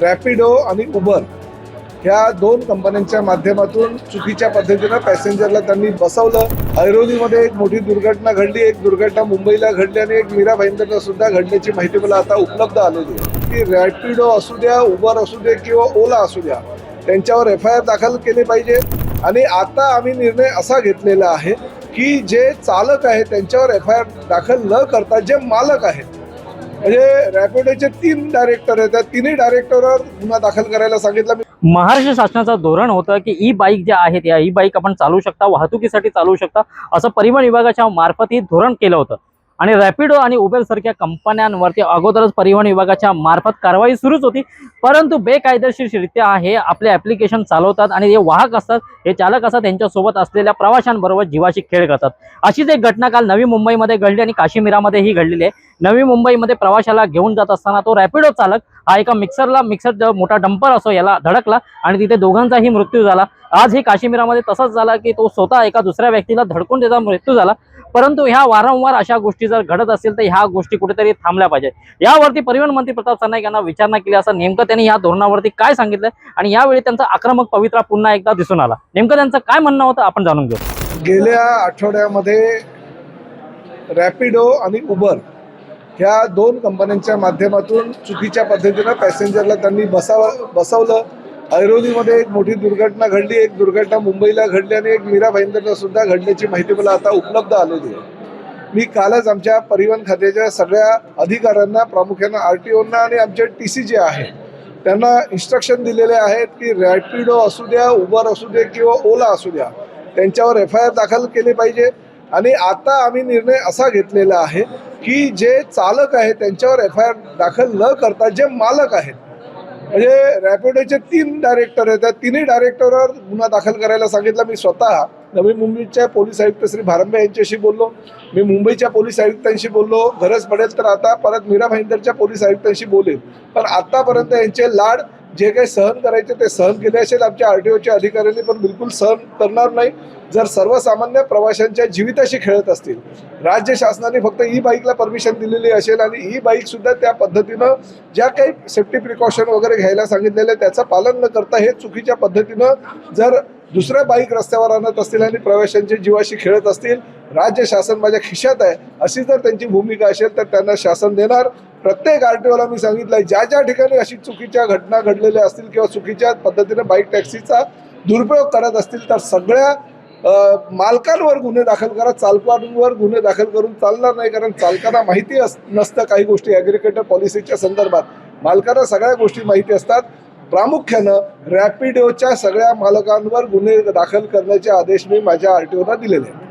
रॅपिडो आणि उबर ह्या दोन कंपन्यांच्या माध्यमातून चुकीच्या पद्धतीनं पॅसेंजरला त्यांनी बसवलं. ऐरोलीमध्ये एक मोठी दुर्घटना घडली एक दुर्घटना मुंबईला घडली आणि एक मीरा भाईंदरला सुद्धा घडल्याची माहिती मला आता उपलब्ध आलेली आहे. की रॅपिडो असू द्या उबर असू दे किंवा ओला असू द्या त्यांच्यावर एफ आय आर दाखल केले पाहिजे. आणि आता आम्ही निर्णय असा घेतलेला आहे की जे चालक आहेत त्यांच्यावर एफ आय आर दाखल न करता जे मालक आहेत म्हणजे रॅपिडोचे तीन डायरेक्टर आहेत. त्या तिन्ही डायरेक्टरवर गुन्हा दाखल करायला सांगितलं. मी महाराष्ट्र शासनाचं धोरण होतं की ई बाईक ज्या आहेत या ई बाईक आपण चालवू शकता वाहतुकीसाठी चालवू शकता असं परिवहन विभागाच्या मार्फत ही धोरण केलं होतं. आणि रॅपिडो आणि उबेर सारख्या कंपन्यांवरती अगोदरच परिवहन विभागाच्या मार्फत कारवाई सुरूच होती. परंतु बेकायदेशीररित्या हे आपले ॲप्लिकेशन चालवतात आणि जे वाहक असतात हे चालक असतात त्यांच्यासोबत असलेल्या प्रवाशांबरोबर जीवाशी खेळ करतात. अशीच एक घटना काल नवी मुंबईमध्ये घडली आणि काश्मीरामध्येही घडलेली आहे. नवी मुंबईमध्ये प्रवाशाला घेऊन जात असताना तो रॅपिडो चालक हा एका मिक्सरला मिक्सर मोठा डंपर असो याला धडकला आणि तिथे दोघांचाही मृत्यू झाला. आज ही काश्मीरामध्ये तसंच झाला की तो स्वतः एका दुसऱ्या व्यक्तीला धडकून त्याचा मृत्यू झाला. परंतु ह्या वारंवार अशा गोष्टी जर घडत असेल तर ह्या गोष्टी कुठेतरी थांबल्या पाहिजे यावरती परिवहन मंत्री प्रताप सरनाईक यांना विचारणा केली असं नेमकं त्यांनी या धोरणावरती काय सांगितलं? आणि यावेळी त्यांचा आक्रमक पवित्रा पुन्हा एकदा दिसून आला. नेमकं त्यांचं काय म्हणणं होतं आपण जाणून घेऊ. गेल्या आठवड्यामध्ये रॅपिडो आणि उबर ह्या दोन कंपन्यांच्या माध्यमातून चुकीच्या पद्धतीनं पॅसेंजरला त्यांनी बसाव बसवलं. ऐरोलीमध्ये एक मोठी दुर्घटना घडली एक दुर्घटना मुंबईला घडली आणि एक मीरा भाईंदरला सुद्धा घडल्याची माहिती मला आता उपलब्ध आलेली आहे. मी कालच आमच्या परिवहन खात्याच्या सगळ्या अधिकाऱ्यांना प्रामुख्यानं आर टी ओना आणि आमचे टी सी जे आहे त्यांना इन्स्ट्रक्शन दिलेले आहेत की रॅपिडो असू द्या उबर असू दे किंवा ओला असू द्या त्यांच्यावर एफ आय आर दाखल केले पाहिजे. आणि आता आम्ही निर्णय असा घेतलेला आहे की जे चालक आहेत त्यांच्यावर एफ आय आर दाखल न करता जे मालक आहेत म्हणजे रॅपिडोचे तीन डायरेक्टर आहेत. त्या तिन्ही डायरेक्टरवर गुन्हा दाखल करायला सांगितलं. मी स्वतः नवी मुंबईच्या पोलीस आयुक्त श्री भारंबे यांच्याशी बोललो. मी मुंबईच्या पोलीस आयुक्तांशी बोललो. गरज पडेल तर आता परत मीरा भाईंदरच्या पोलीस आयुक्तांशी बोलेल पण आतापर्यंत यांचे लाड जे काही सहन करायचे ते सहन केले असेल. आमच्या आर टी ओच्या अधिकाऱ्यांनी पण बिलकुल सहन करणार नाही. जर सर्वसामान्य प्रवाशांच्या जीविताशी खेळत असतील राज्य शासनाने फक्त ई बाईकला परमिशन दिलेली असेल आणि ई बाईकसुद्धा त्या पद्धतीनं ज्या काही सेफ्टी प्रिकॉशन वगैरे घ्यायला सांगितलेलं आहे त्याचं पालन न करता हे चुकीच्या पद्धतीनं जर दुसऱ्या बाईक रस्त्यावर आणत असतील आणि प्रवाशांच्या जीवाशी खेळत असतील राज्य शासन माझ्या खिशात आहे. अशी जर त्यांची भूमिका असेल तर त्यांना शासन देणार. प्रत्येक आर टी ओला मी सांगितलं आहे ज्या ज्या ठिकाणी अशी चुकीच्या घटना घडलेल्या असतील किंवा चुकीच्या पद्धतीने बाईक टॅक्सीचा दुरुपयोग करत असतील तर सगळ्या मालकांवर गुन्हे दाखल करा चालकांवर गुन्हे दाखल करून चालणार नाही कारण चालकांना माहिती अस नसतं काही गोष्टी ॲग्रिकल्चर पॉलिसीच्या संदर्भात. मालकांना सगळ्या गोष्टी माहिती असतात. प्रामुख्यानं रॅपिडोच्या सगळ्या मालकांवर गुन्हे दाखल करण्याचे आदेश मी माझ्या आर टी ओला दिलेले आहेत.